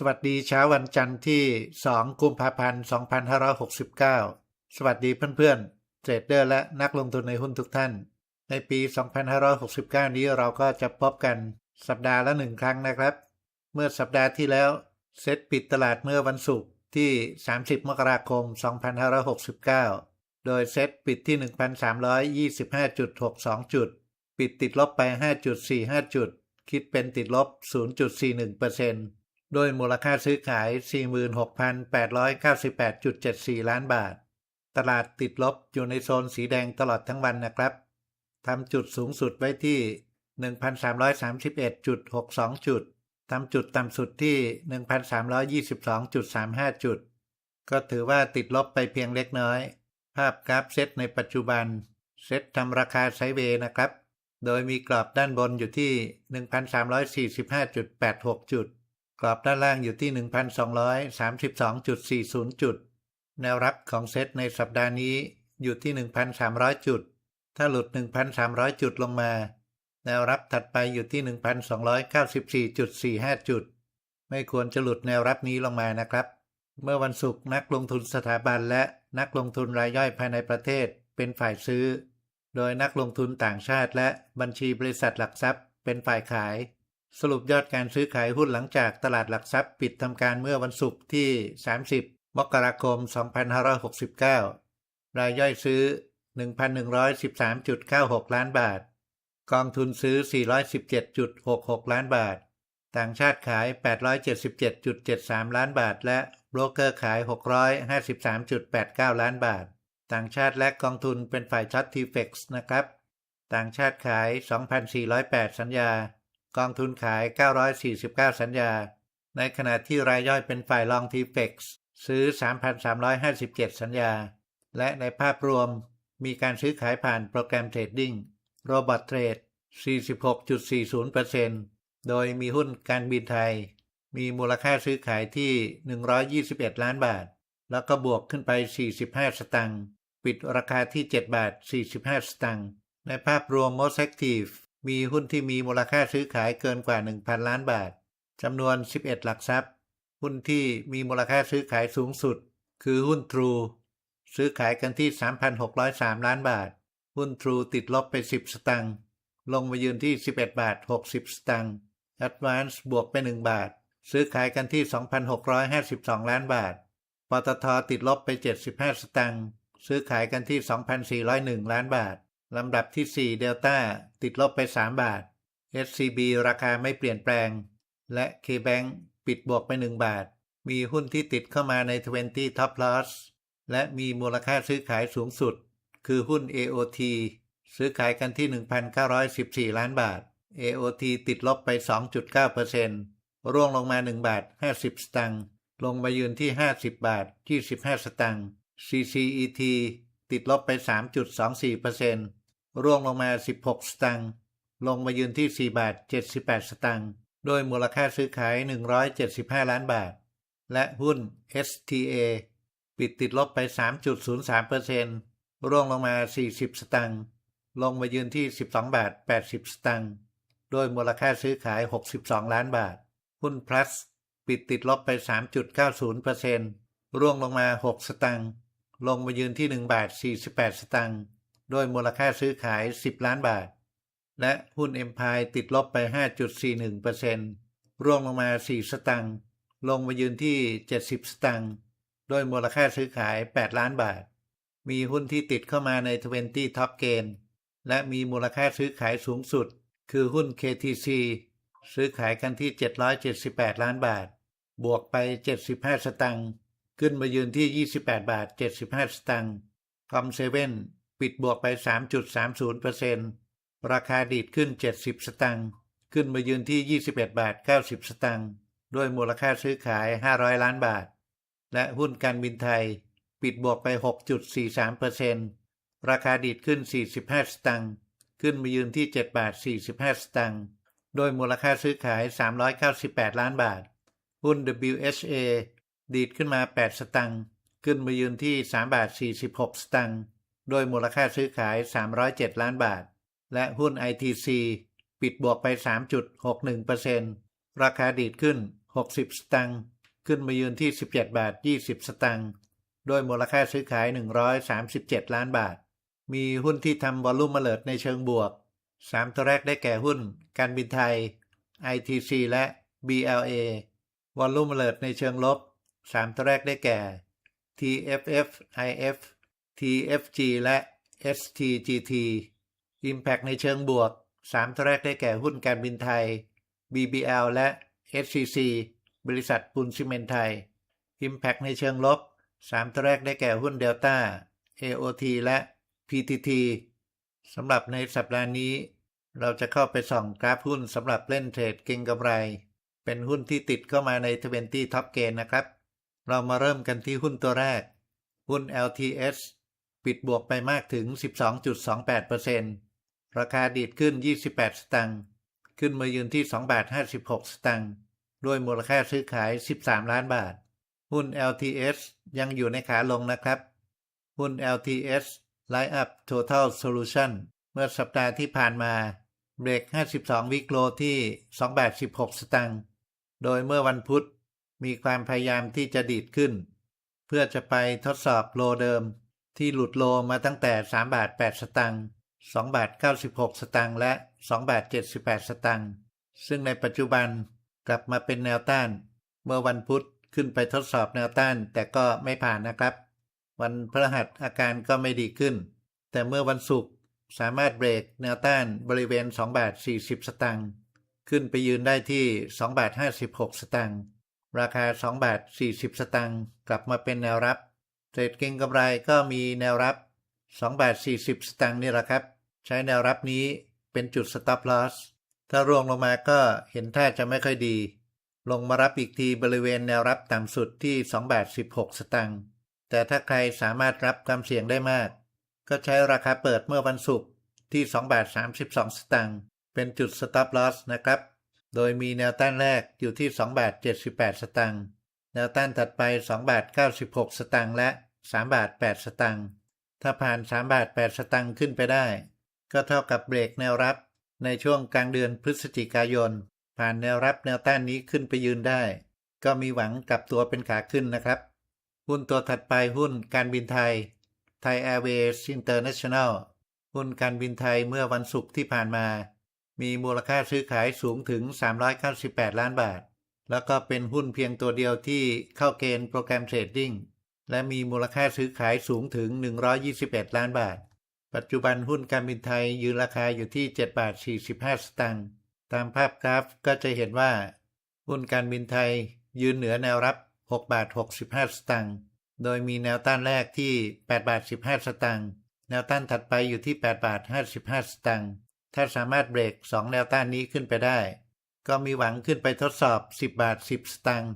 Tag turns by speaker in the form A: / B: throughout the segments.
A: สวัสดีเช้าวันจันทร์ที่ 2 กุมภาพันธ์ 2569 สวัสดีเพื่อนๆ เทรดเดอร์และนักลงทุนในหุ้นทุกท่าน ในปี 2569 นี้เราก็จะพบกันสัปดาห์ละหนึ่งครั้งนะครับ เมื่อสัปดาห์ที่แล้ว เซ็ตปิดตลาดเมื่อวันศุกร์ที่ 30 มกราคม 2569 โดยเซ็ตปิดที่ 1,325.62 จุด ปิดติดลบไป 5.45 จุด คิดเป็นติดลบ 0.41% โดยมูลค่าซื้อขาย 46,898.74 ล้านบาท ตลาดติดลบอยู่ในโซนสีแดงตลอดทั้งวันนะครับ ทำจุดสูงสุดไว้ที่ 1,331.62 จุด ทำจุดต่ำสุดที่ 1,322.35 จุด ก็ถือว่าติดลบไปเพียงเล็กน้อย ภาพกราฟเซตในปัจจุบัน เซตทำราคาไซเวนะครับ โดยมีกรอบด้านบนอยู่ที่ 1,345.86 จุด กรอบด้านล่างอยู่ที่ 1,232.40 จุด แนวรับของเซตในสัปดาห์นี้อยู่ที่ 1,300 จุด ถ้าหลุด 1,300 จุดลงมา แนวรับถัดไปอยู่ที่ 1,294.45 จุด ไม่ควรจะหลุดแนวรับนี้ลงมานะครับ เมื่อวันศุกร์นักลงทุนสถาบันและนักลงทุนรายย่อยภายในประเทศเป็นฝ่ายซื้อ โดยนักลงทุนต่างชาติและบัญชีบริษัทหลักทรัพย์เป็นฝ่ายขาย สรุปยอดการซื้อขายหุ้นหลังจากตลาดหลักทรัพย์ปิดทำการเมื่อวันศุกร์ที่ 30 มกราคม 2569 รายย่อยซื้อ 1,113.96 ล้านบาท กองทุนซื้อ 417.66 ล้านบาท ต่างชาติขาย 877.73 ล้านบาท และโบรกเกอร์ขาย 653.89 ล้านบาท ต่างชาติและกองทุนเป็นฝ่ายช็อตทีเฟกซ์นะครับ ต่างชาติขาย 2,408 สัญญา กองทุนขาย 949 สัญญา ในขณะที่รายย่อยเป็นฝ่ายลองทีเฟกซ์ซื้อ 3,357 สัญญา และในภาพรวมมีการซื้อขายผ่านโปรแกรมเทรดดิ้งโรบอทเทรด 46.40%โดยมีหุ้นการบินไทย มีมูลค่าซื้อขายที่ 121 ล้านบาท แล้วก็บวกขึ้นไป 45 สตังค์ ปิดราคาที่ 7 บาท 45 สตังค์ ในภาพรวม Most Active มีหุ้นที่มีมูลค่าซื้อขายเกินกว่า 1,000 ล้านบาทจำนวน 11 หลักทรัพย์ หุ้นที่มีมูลค่าซื้อขายสูงสุด คือหุ้น True ซื้อขายกันที่ 3,603 ล้านบาท หุ้น True ติดลบไป 10 สตังค์ลงมายืนที่ 11 บาท 60 สตังค์ Advance บวกไป 1 บาท ซื้อขายกันที่ 2,652 ล้านบาทปตทติดลบไป 75 สตังค์ซื้อขายกันที่ 2,401 ล้านบาท ลำดับที่4เดลต้าติดลบไป 3 บาท SCB ราคาไม่เปลี่ยนแปลง และ KBank ปิดบวกไป 1 บาท มีหุ้นที่ติดเข้ามาใน 20 Top Loss และมีมูลค่าซื้อขายสูงสุด คือหุ้น AOT ซื้อขายกันที่ 1,914 ล้านบาท AOT ติดลบไป 2.9%ร่วงลงมา 1 บาท 50 สตังค์ ลงมายืนที่ 50 บาท 25 สตังค์ CCET ติดลบไป 3.24% ร่วงลงมา 16 สตังค์ลงมายืนที่ 4 บาท 78 สตังค์โดยมูลค่าซื้อขาย 175 ล้านบาท และหุ้น STA ปิดติดลบไป 3.03%ร่วงลงมา 40 สตังค์ลงมายืนที่ 12 บาท 80 สตังค์โดยมูลค่าซื้อขาย 62 ล้านบาท หุ้น plus ปิดติดลบไป 3.90%ร่วงลงมา 6 สตังค์ลงมายืนที่ 1 บาท 48 สตังค์ โดยมูลค่าซื้อขาย 10 ล้านบาท และหุ้น Empire ติดลบไป 5.41%ร่วงลงมา 4 สตังค์ลงมายืนที่ 70 สตังค์โดยมูลค่าซื้อขาย 8 ล้านบาท มีหุ้นที่ติดเข้ามาใน 20 Top Gain และมีมูลค่าซื้อขายสูงสุด คือหุ้น KTC ซื้อขายกันที่ 778 ล้านบาท บวกไป 75 สตังค์ขึ้นมายืนที่ 28 บาท 75 สตังค์คอมเซเว่น ปิดบวกไป 3.30%ราคาดีดขึ้น 70 สตังค์ ขึ้นมายืนที่ 21 บาท 90 สตังค์ ด้วยมูลค่าซื้อขาย 500 ล้านบาท และหุ้นการบินไทย ปิดบวกไป 6.43%ราคาดีดขึ้น 45 สตังค์ ขึ้นมายืนที่ 7 บาท 45 สตังค์โดยมูลค่าซื้อขาย 398 ล้านบาท หุ้น WHA ดีดขึ้นมา 8 สตังค์ ขึ้นมายืนที่ 3 บาท 46 สตังค์ โดยมูลค่าซื้อขาย 307 ล้านบาท และหุ้น ITC ปิดบวกไป 3.61%ราคาดีดขึ้น 60 สตังค์ขึ้นมายืนที่ 17 บาท 20 สตังค์ด้วยมูลค่าซื้อขาย 137 ล้านบาท มีหุ้นที่ทำวอลลุ่มาเลิดในเชิงบวก 3 ตัวแรกได้แก่หุ้น การบินไทย ITC และ BLA วอลลุ่มเลิดในเชิงลบ 3 ตัวแรกได้แก่ TFF IF TFG และ STGT Impact ในเชิงบวก 3ตัวแรกได้แก่หุ้นการบินไทย BBL และ SCC บริษัทปูนซีเมนต์ไทย Impact ในเชิงลบ 3ตัวแรกได้แก่หุ้นเดลต้า AOT และ PTT สำหรับในสัปดาห์นี้ เราจะเข้าไปส่องกราฟหุ้นสำหรับเล่นเทรดเก็งกำไร เป็นหุ้นที่ติดเข้ามาใน 20 Top Gain นะครับ เรามาเริ่มกันที่หุ้นตัวแรก หุ้น LTS ปิดบวกไปมากถึง 12.28%ราคาดีดขึ้น 28 สตังค์ ขึ้นมายืนที่ 2 บาท 56 สตังค์ ด้วยมูลค่าซื้อขาย 13 ล้านบาท หุ้น LTS ยังอยู่ในขาลงนะครับ หุ้น LTS Line Up Total Solution เมื่อสัปดาห์ที่ผ่านมา เบรก 52 วิกโลที่2บาท16 สตังค์ โดยเมื่อวันพุธมีความพยายามที่จะดีดขึ้น เพื่อจะไปทดสอบโลเดิม ที่หลุดโลมาตั้งแต่ 3 บาท 8 สตังค์2บาท 96 สตังค์และ 2 บาท 78 สตังค์ซึ่งในปัจจุบันกลับมาเป็นแนวต้าน เมื่อวันพุธขึ้นไปทดสอบแนวต้าน แต่ก็ไม่ผ่านนะครับ วันพฤหัสอาการก็ไม่ดีขึ้น แต่เมื่อวันศุกร์สามารถเบรกแนวต้านบริเวณ 2 บาท 40 สตังค์ขึ้นไปยืนได้ที่ 2 บาท 56 สตังค์ราคา 2 บาท 40 สตังค์กลับมาเป็นแนวรับ เทรดเก็งกำไรก็มีแนวรับ 2 บาท 40 สตังค์นี่แหละครับ ใช้แนวรับนี้เป็นจุด stop loss ถ้าร่วงลงมาก็เห็นท่าจะไม่ค่อยดี ลงมารับอีกทีบริเวณแนวรับต่ำสุดที่2บาท16 สตังค์แต่ถ้าใครสามารถรับความเสี่ยงได้มาก ก็ใช้ราคาเปิดเมื่อวันศุกร์ที่2บาท32 สตังค์เป็นจุด stop loss นะครับ โดยมีแนวต้านแรกอยู่ที่2บาท78 สตังค์ แนวต้านถัดไป 2 บาท 96 สตังค์และ 3 บาท 8 สตังค์ถ้าผ่าน 3 บาท 8 สตังค์ขึ้นไปได้ ก็เท่ากับเบรกแนวรับ ในช่วงกลางเดือนพฤศจิกายน ผ่านแนวรับแนวต้านนี้ขึ้นไปยืนได้ ก็มีหวังกลับตัวเป็นขาขึ้นนะครับ หุ้นตัวถัดไปหุ้นการบินไทยไทยแอร์เวย์สอินเตอร์เนชั่นแนลหุ้นการบินไทยเมื่อวันศุกร์ที่ผ่านมา มีมูลค่าซื้อขายสูงถึง 398 ล้านบาท แล้วก็เป็นหุ้นเพียงตัวเดียวที่เข้าเกณฑ์โปรแกรมเทรดดิ้งและมีมูลค่าซื้อขายสูงถึง 121 ล้านบาท ปัจจุบันหุ้นการบินไทยยืนราคาอยู่ที่7บาท45 สตางค์ ตามภาพกราฟก็จะเห็นว่า หุ้นการบินไทยยืนเหนือแนวรับ6บาท65 สตางค์ โดยมีแนวต้านแรกที่8บาท15 สตางค์ แนวต้านถัดไปอยู่ที่8บาท55 สตางค์ ถ้าสามารถเบรก 2 แนวต้านนี้ขึ้นไปได้ ก็มีหวังขึ้นไปทดสอบ 10 บาท 10 สตางค์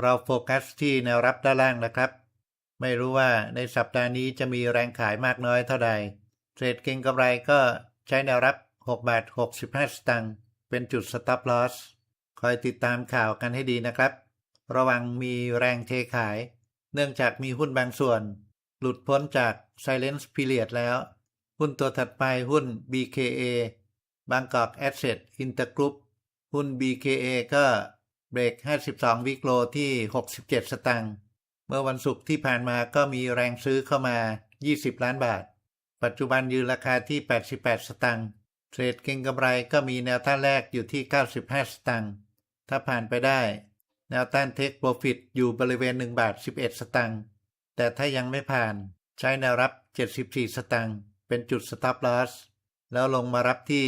A: เราโฟกัสที่แนวรับด้านล่างนะครับ ไม่รู้ว่าในสัปดาห์นี้จะมีแรงขายมากน้อยเท่าใดเทรดเก็งกำไรก็ใช้แนวรับ 6 บาท 65 สตางค์เป็นจุด stop loss คอยติดตามข่าวกันให้ดีนะครับ ระวังมีแรงเทขาย เนื่องจากมีหุ้นบางส่วน หลุดพ้นจาก silence period แล้ว หุ้นตัวถัดไปหุ้น BKA บางกอก Asset Intergroup หุ้น BKA ก็เบรก 52 วิกโลที่ 67 สตางค์ เมื่อวันศุกร์ที่ผ่านมาก็มีแรงซื้อเข้ามา 20 ล้านบาท ปัจจุบันยืนราคาที่ 88 สตางค์ เทรดเก็งกำไรก็มีแนวต้านแรกอยู่ที่ 95 สตางค์ ถ้าผ่านไปได้ แนวต้านเทคโปรฟิตอยู่บริเวณ 1 บาท 11 สตางค์ แต่ถ้ายังไม่ผ่านใช้แนวรับ 74 สตางค์ เป็นจุด stop loss แล้วลงมารับที่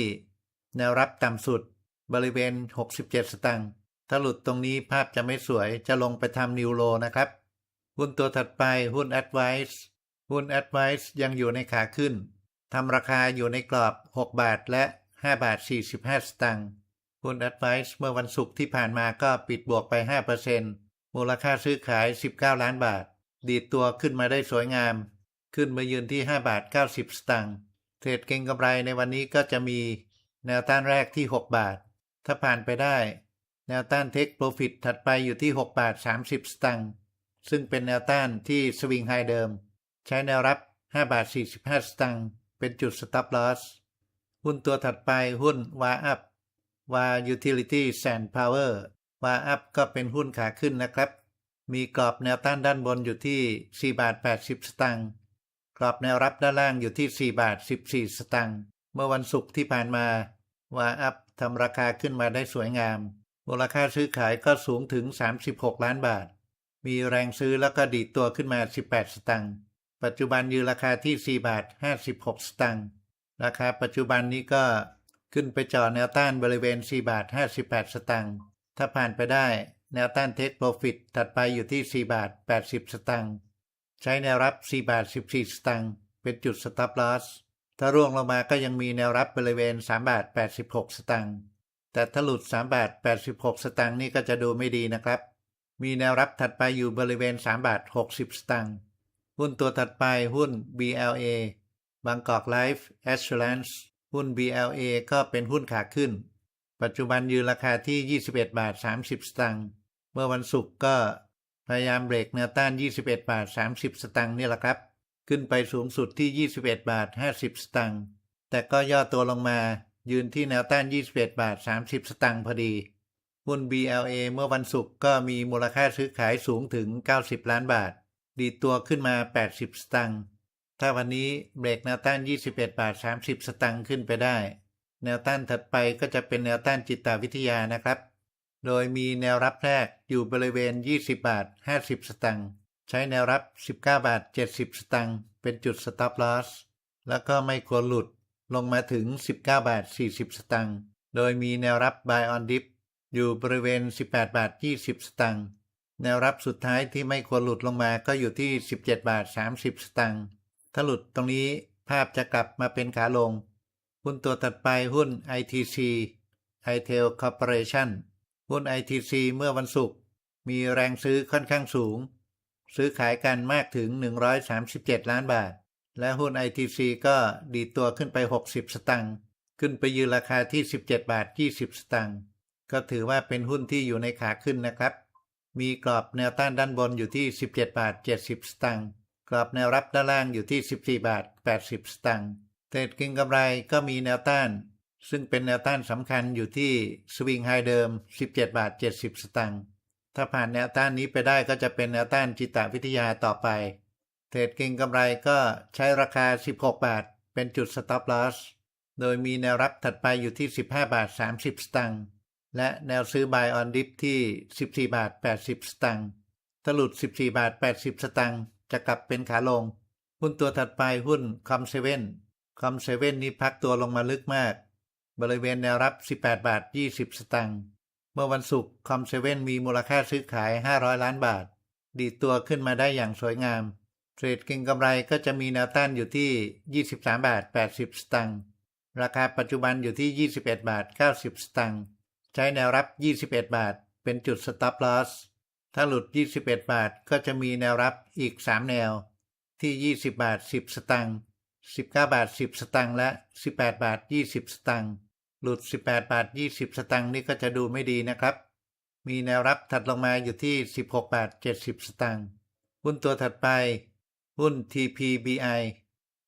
A: แนวรับต่ำสุด บริเวณ 67 สตางค์ถ้าหลุดตรงนี้ภาพจะไม่สวยจะลงไปทำนิวโลนะครับ หุ้นตัวถัดไปหุ้น Advice หุ้น Advice ยังอยู่ในขาขึ้นทำราคาอยู่ในกรอบ 6 บาทและ 5 บาท 45 สตางค์หุ้น Advice เมื่อวันศุกร์ที่ผ่านมาก็ปิดบวกไป 5%มูลค่าซื้อขาย 19 ล้านบาท ดีดตัวขึ้นมาได้สวยงาม ขึ้นมายืนที่ 5 บาท 90 สตางค์เทรดเก็งกำไรในวันนี้ก็จะมีแนวต้านแรกที่ 6 บาท ถ้าผ่านไปได้ แนวต้านเทคโปรฟิตถัดไปอยู่ที่ 6 บาท 30 สตางค์ซึ่งเป็นแนวต้านที่สวิงไฮเดิม ใช้แนวรับ 5 บาท 45 สตางค์เป็นจุด stop loss หุ้นตัวถัดไปหุ้นวาอัพวา Utility Sand Power วอร์วาอัพก็เป็นหุ้นขาขึ้นนะครับ มีกรอบแนวต้านด้านบนอยู่ที่ 4 บาท 80 สตางค์กรอบแนวรับด้านล่างอยู่ที่ 4 บาท 14 สตางค์เมื่อวันศุกร์ที่ผ่านมาวาอัพ ทำราคาขึ้นมาได้สวยงาม มูลค่าซื้อขายก็สูงถึง 36 ล้านบาท มีแรงซื้อแล้วก็ดีดตัวขึ้นมา 18 สตางค์ปัจจุบันยืนราคาที่ 4 บาท 56 สตางค์ราคาปัจจุบันนี้ก็ขึ้นไปจ่อแนวต้านบริเวณ 4 บาท 58 สตางค์ถ้าผ่านไปได้แนวต้านเทคโปรฟิตถัดไปอยู่ที่ 4 บาท 80 สตางค์ใช้แนวรับ 4 บาท 14 สตางค์เป็นจุดสต็อปลอส ถ้าร่วงลงมาก็ยังมีแนวรับบริเวณ3บาท86 สตางค์ แต่ถ้าหลุด3บาท86 สตางค์นี่ก็จะดูไม่ดีนะครับ มีแนวรับถัดไปอยู่บริเวณ3บาท60 สตางค์ หุ้นตัวถัดไปหุ้น BLA บางกอกไลฟ์แอสเช r รนส์หุ้น BLA ก็เป็นหุ้นขาขึ้น ปัจจุบันยืนราคาที่ 21 บาท 30 สตางค์ เมื่อวันศุกร์ก็พยายามเบรกแนวต้าน 21 บาท 30 สตางค์นี่แหละครับ ขึ้นไปสูงสุดที่ 21 บาท 50 สตางค์ แต่ก็ย่อตัวลงมา ยืนที่แนวต้าน 21 บาท 30 สตางค์พอดี หุ้น BLA เมื่อวันศุกร์ก็มีมูลค่าซื้อขายสูงถึง 90 ล้านบาท ดีตัวขึ้นมา 80 สตางค์ ถ้าวันนี้เบรกแนวต้าน 21 บาท 30 สตางค์ขึ้นไปได้ แนวต้านถัดไปก็จะเป็นแนวต้านจิตวิทยานะครับ โดยมีแนวรับแรกอยู่บริเวณ 20 บาท 50 สตางค์ ใช้แนวรับ 19 บาท 70 สตางค์เป็นจุด stop loss แล้วก็ไม่ควรหลุดลงมาถึง 19 บาท 40 สตางค์โดยมีแนวรับ buy on dip อยู่บริเวณ 18 บาท 20 สตางค์แนวรับสุดท้ายที่ไม่ควรหลุดลงมาก็อยู่ที่ 17 บาท 30 สตางค์ถ้าหลุดตรงนี้ภาพจะกลับมาเป็นขาลง หุ้นตัวถัดไปหุ้น ITC iTel Corporation หุ้น ITC เมื่อวันศุกร์มีแรงซื้อค่อนข้างสูง ซื้อขายกันมากถึง 137 ล้านบาท และหุ้น ITC ก็ดีตัวขึ้นไป 60 สตังค์ขึ้นไปยืนราคาที่ 17 บาท 20 สตังค์ก็ถือว่าเป็นหุ้นที่อยู่ในขาขึ้นนะครับ มีกรอบแนวต้านด้านบนอยู่ที่ 17 บาท 70 สตังค์กรอบแนวรับด้านล่างอยู่ที่ 14 บาท 80 สตังค์เทรดก็งกำไรก็มีแนวต้าน ซึ่งเป็นแนวต้านสำคัญอยู่ที่สวิงไฮเดิม 17 บาท 70 สตังค์ ถ้าผ่านแนวต้านนี้ไปได้ก็จะเป็นแนวต้านจิตวิทยาต่อไป เทรดเก็งกำไรก็ใช้ราคา 16 บาท เป็นจุด stop loss โดยมีแนวรับถัดไปอยู่ที่ 15 บาท 30 สตังค์และแนวซื้อ buy on dip ที่ 14 บาท 80 สตังค์ถ้าหลุด 14 บาท 80 สตังค์จะกลับเป็นขาลง หุ้นตัวถัดไปหุ้นคอมเซเว่นคอมเซเว่นนี้พักตัวลงมาลึกมาก บริเวณแนวรับ 18 บาท 20 สตังค์ มื่อวันศุกร์คอมเซเว่นมีมูลค่าซื้อขาย 500 ล้านบาท ดีตัวขึ้นมาได้อย่างสวยงาม เทรดเก็งกำไรก็จะมีแนวต้านอยู่ที่ 23 บาท 80 สตังค์ ราคาปัจจุบันอยู่ที่ 21 บาท 90 สตังค์ ใช้แนวรับ 21 บาท เป็นจุด stop loss ถ้าหลุด 21 บาทก็จะมีแนวรับอีก 3 แนว ที่ 20 บาท 10 สตังค์ 19 บาท 10 สตังค์ และ 18 บาท 20 สตังค์ หลุด 18 บาท 20 สตังค์นี่ก็จะดูไม่ดีนะครับ มีแนวรับถัดลงมาอยู่ที่ 16 บาท 70 สตังค์หุ้นตัวถัดไป หุ้น TPBI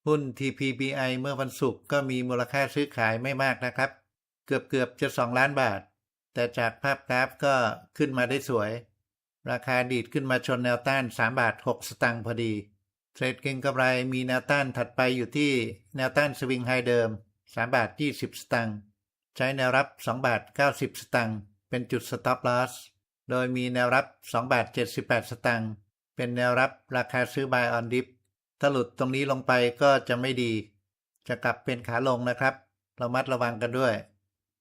A: หุ้น TPBI เมื่อวันศุกร์ก็มีมูลค่าซื้อขายไม่มากนะครับ เกือบเกือบจะ 2 ล้านบาท แต่จากภาพกราฟก็ขึ้นมาได้สวย ราคาดีดขึ้นมาชนแนวต้าน 3 บาท 6 สตังค์พอดีเทรดเก็งกำไรมีแนวต้านถัดไปอยู่ที่แนวต้านสวิงไฮเดิม 3 บาท 20 สตังค์ ใช้แนวรับ 2 บาท 90 สตังค์เป็นจุด stop loss โดยมีแนวรับ 2 บาท 78 สตังค์เป็นแนวรับราคาซื้อ buy on dip ถ้าหลุดตรงนี้ลงไปก็จะไม่ดี จะกลับเป็นขาลงนะครับเรามัดระวังกันด้วย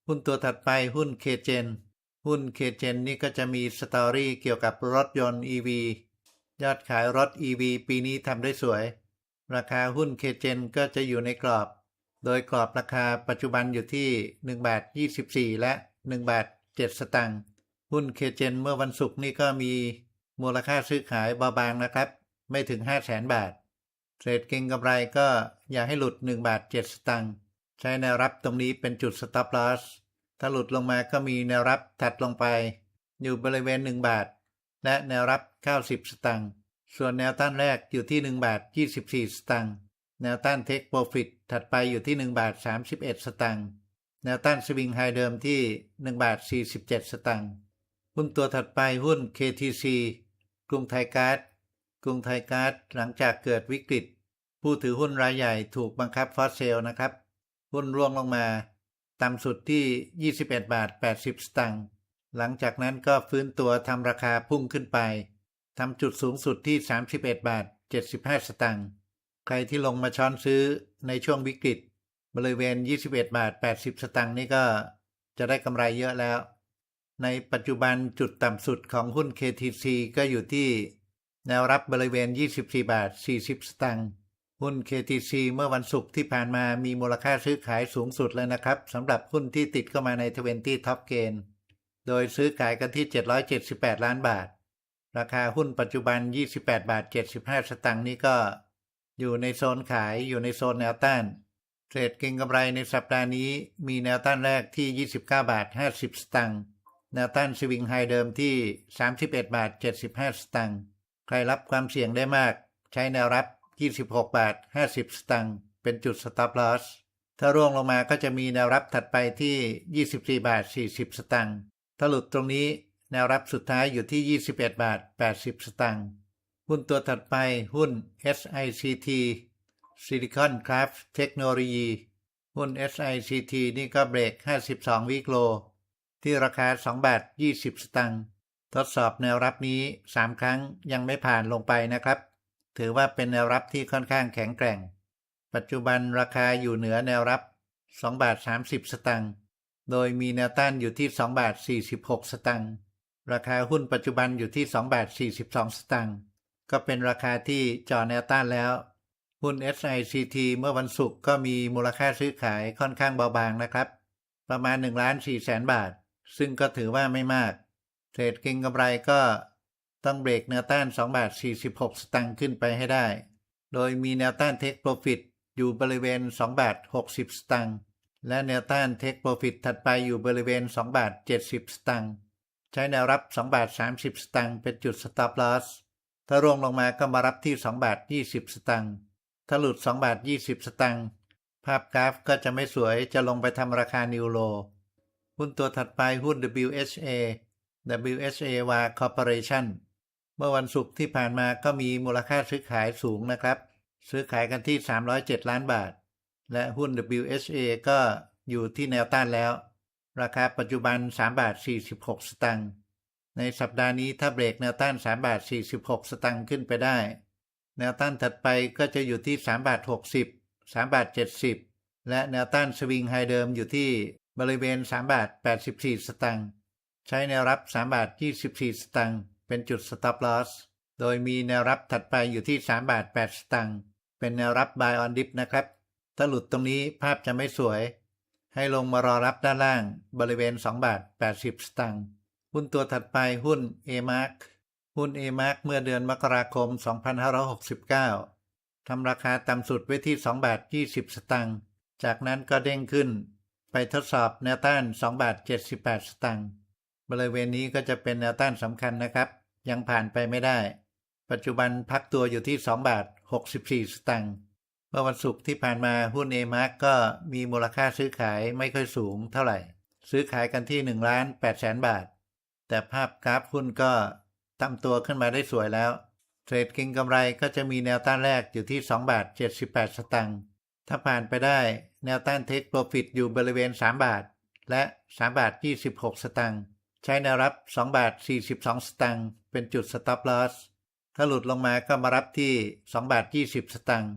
A: หุ้นตัวถัดไปหุ้นเคเจนหุ้นเคเจนนี่ก็จะมีสตอรี่เกี่ยวกับรถยนต์ EV ยอดขายรถ EV ปีนี้ทำได้สวย ราคาหุ้นเคเจนก็จะอยู่ในกรอบ โดยกรอบราคาปัจจุบันอยู่ที่1บาท24 และ1บาท7 สตางค์หุ้นเคเจนเมื่อวันศุกร์นี่ก็มีมูลค่าซื้อขายเบาบางนะครับ ไม่ถึง 5 0 0แสนบาทเทรดเก็งกำไรก็อย่าให้หลุด 1 บาท 7 สตางค์ใช้แนวรับตรงนี้เป็นจุด stop loss ถ้าหลุดลงมาก็มีแนวรับถัดลงไป อยู่บริเวณ 1 บาท และแนวรับ 90 สตางค์ส่วนแนวต้านแรกอยู่ที่ 1 บาท 24 สตางค์ แนวต้านเทคโปรฟิตถัดไปอยู่ที่ 1 บาท 31 สตางค์แนวต้านสวิงไฮเดิมที่ 1 บาท 47 สตางค์หุ้นตัวถัดไปหุ้น KTC กรุงไทยก๊าซกรุงไทยก๊าซหลังจากเกิดวิกฤต ผู้ถือหุ้นรายใหญ่ถูกบังคับฟอสเซลนะครับ หุ้นร่วงลงมา ต่ำสุดที่ 21 บาท 80 สตางค์หลังจากนั้นก็ฟื้นตัวทำราคาพุ่งขึ้นไปทำจุดสูงสุดที่ 31 บาท 75 สตางค์ ใครที่ลงมาช้อนซื้อในช่วงวิกฤต บริเวณ 21 บาท 80 สตางค์นี่ก็จะได้กำไรเยอะแล้ว ในปัจจุบันจุดต่ำสุดของหุ้น KTC ก็อยู่ที่แนวรับบริเวณ 24 บาท 40 สตางค์หุ้น KTC เมื่อวันศุกร์ที่ผ่านมามีมูลค่าซื้อขายสูงสุดเลยนะครับสำหรับหุ้นที่ติดเข้ามาใน 20 Top Gain โดยซื้อขายกันที่ 778 ล้านบาท ราคาหุ้นปัจจุบัน 28 บาท 75 สตางค์นี้ก็ อยู่ในโซนขายอยู่ในโซนแนวต้าน เทรดเก็งกำไรในสัปดาห์นี้มีแนวต้านแรกที่ 29 บาท 50 สตางค์แนวต้านสวิงไฮเดิมที่ 31 บาท 75 สตางค์ใครรับความเสี่ยงได้มาก ใช้แนวรับ 26 บาท 50 สตางค์เป็นจุด stop loss ถ้าร่วงลงมาก็จะมีแนวรับถัดไปที่ 24 บาท 40 สตางค์ถ้าหลุดตรงนี้แนวรับสุดท้ายอยู่ที่ 21 บาท 80 สตางค์ หุ้นตัวถัดไปหุ้น SICT Silicon Craft Technology หุ้น SICT นี่ก็เบรก 52 วิกโล ที่ราคา 2 บาท 20 สตางค์ทดสอบแนวรับนี้ 3 ครั้งยังไม่ผ่านลงไปนะครับ ถือว่าเป็นแนวรับที่ค่อนข้างแข็งแกร่ง ปัจจุบันราคาอยู่เหนือแนวรับ 2 บาท 30 สตางค์โดยมีแนวต้านอยู่ที่ 2 บาท 46 สตางค์ราคาหุ้นปัจจุบันอยู่ที่ 2 บาท 42 สตางค์ ก็เป็นราคาที่จอแนวต้านแล้ว หุ้น SICT เมื่อวันศุกร์ก็มีมูลค่าซื้อขายค่อนข้างเบาบางนะครับ ประมาณ1ล้าน4แสนบาท ซึ่งก็ถือว่าไม่มาก เทรดก็งกำไรก็ต้องเบรกแนวต้าน2บาท46 สตางค์ขึ้นไปให้ได้ โดยมีแนวต้านเทคโปรฟิตอยู่บริเวณ2บาท60 สตางค์ และแนวต้านเทคโปรฟิตถัดไปอยู่บริเวณ2บาท70 สตางค์ ใช้แนวรับ2บาท30 สตางค์เป็นจุด stop loss ถ้าร่วงลงมาก็มารับที่2บาท20 สตางค์ถ้าหลุด2บาท20 สตางค์ภาพกราฟก็จะไม่สวยจะลงไปทำราคานิวโล หุ้นตัวถัดไปหุ้น WHA WHA Wa Corporation เมื่อวันศุกร์ที่ผ่านมาก็มีมูลค่าซื้อขายสูงนะครับ ซื้อขายกันที่ 307 ล้านบาท และหุ้น WHA ก็อยู่ที่แนวต้านแล้ว ราคาปัจจุบัน 3 บาท 46 สตางค์ ในสัปดาห์นี้ถ้าเบรกแนวต้าน3บาท46 สตางค์ขึ้นไปได้ แนวต้านถัดไปก็จะอยู่ที่3บาท60 3บาท70 และแนวต้านสวิงไฮเดิมอยู่ที่บริเวณ3บาท84 สตางค์ใช้แนวรับ3บาท24 สตางค์เป็นจุด stop loss โดยมีแนวรับถัดไปอยู่ที่3บาท8สตางค์เป็นแนวรับ buy on dip นะครับ ถ้าหลุดตรงนี้ภาพจะไม่สวย ให้ลงมารอรับด้านล่างบริเวณ 2 บาท 80 สตางค์ หุ้นตัวถัดไปหุ้น A-Mark หุ้น A-Mark เมื่อเดือนมกราคม 2569 ทำราคาต่ำสุดไว้ที่ 2 บาท 20 สตางค์ จากนั้นก็เด้งขึ้น ไปทดสอบแนวต้าน 2 บาท 78 สตางค์ บริเวณนี้ก็จะเป็นแนวต้านสำคัญนะครับ ยังผ่านไปไม่ได้ ปัจจุบันพักตัวอยู่ที่ 2 บาท 64 สตางค์ เมื่อวันศุกร์ที่ผ่านมาหุ้น A-Mark ก็มีมูลค่าซื้อขายไม่ค่อยสูงเท่าไหร่ ซื้อขายกันที่1ล้าน8แสนบาท แต่ภาพกราฟหุ้นก็ทำตัวขึ้นมาได้สวยแล้ว เทรดก็งกำไรก็จะมีแนวต้านแรกอยู่ที่ 2 บาท 78 สตางค์ถ้าผ่านไปได้แนวต้านเทคโปรฟิตอยู่บริเวณ 3 บาท และ 3 บาท 26 สตางค์ใช้แนวรับ 2 บาท 42 สตางค์เป็นจุด stop loss ถ้าหลุดลงมาก็มารับที่ 2 บาท 20 สตางค์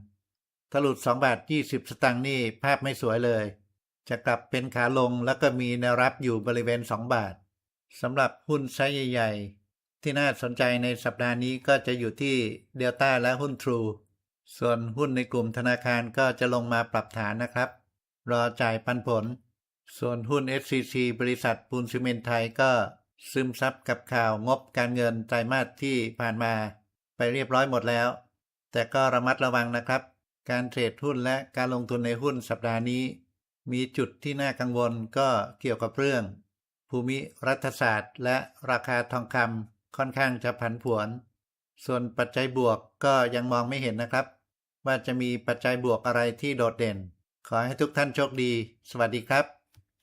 A: ถ้าหลุด 2 บาท 20 สตางค์นี่ภาพไม่สวยเลย จะกลับเป็นขาลงแล้วก็มีแนวรับอยู่บริเวณ 2 บาท สำหรับหุ้นไซส์ใหญ่ ๆ ที่น่าสนใจในสัปดาห์นี้ก็จะอยู่ที่เดลต้าและหุ้นทรูส่วนหุ้นในกลุ่มธนาคารก็จะลงมาปรับฐานนะครับ รอจ่ายปันผล ส่วนหุ้น FCC บริษัทปูนซีเมนไทยก็ซึมซับกับข่าวงบการเงินไตรมาสที่ผ่านมาไปเรียบร้อยหมดแล้ว แต่ก็ระมัดระวังนะครับ การเทรดหุ้นและการลงทุนในหุ้นสัปดาห์นี้ มีจุดที่น่ากังวลก็เกี่ยวกับเรื่อง ภูมิรัฐศาสตร์ และราคาทองคำค่อนข้างจะผันผวน ส่วนปัจจัยบวกก็ยังมองไม่เห็นนะครับ ว่าจะมีปัจจัยบวกอะไรที่โดดเด่น ขอให้ทุกท่านโชคดี สวัสดีครับ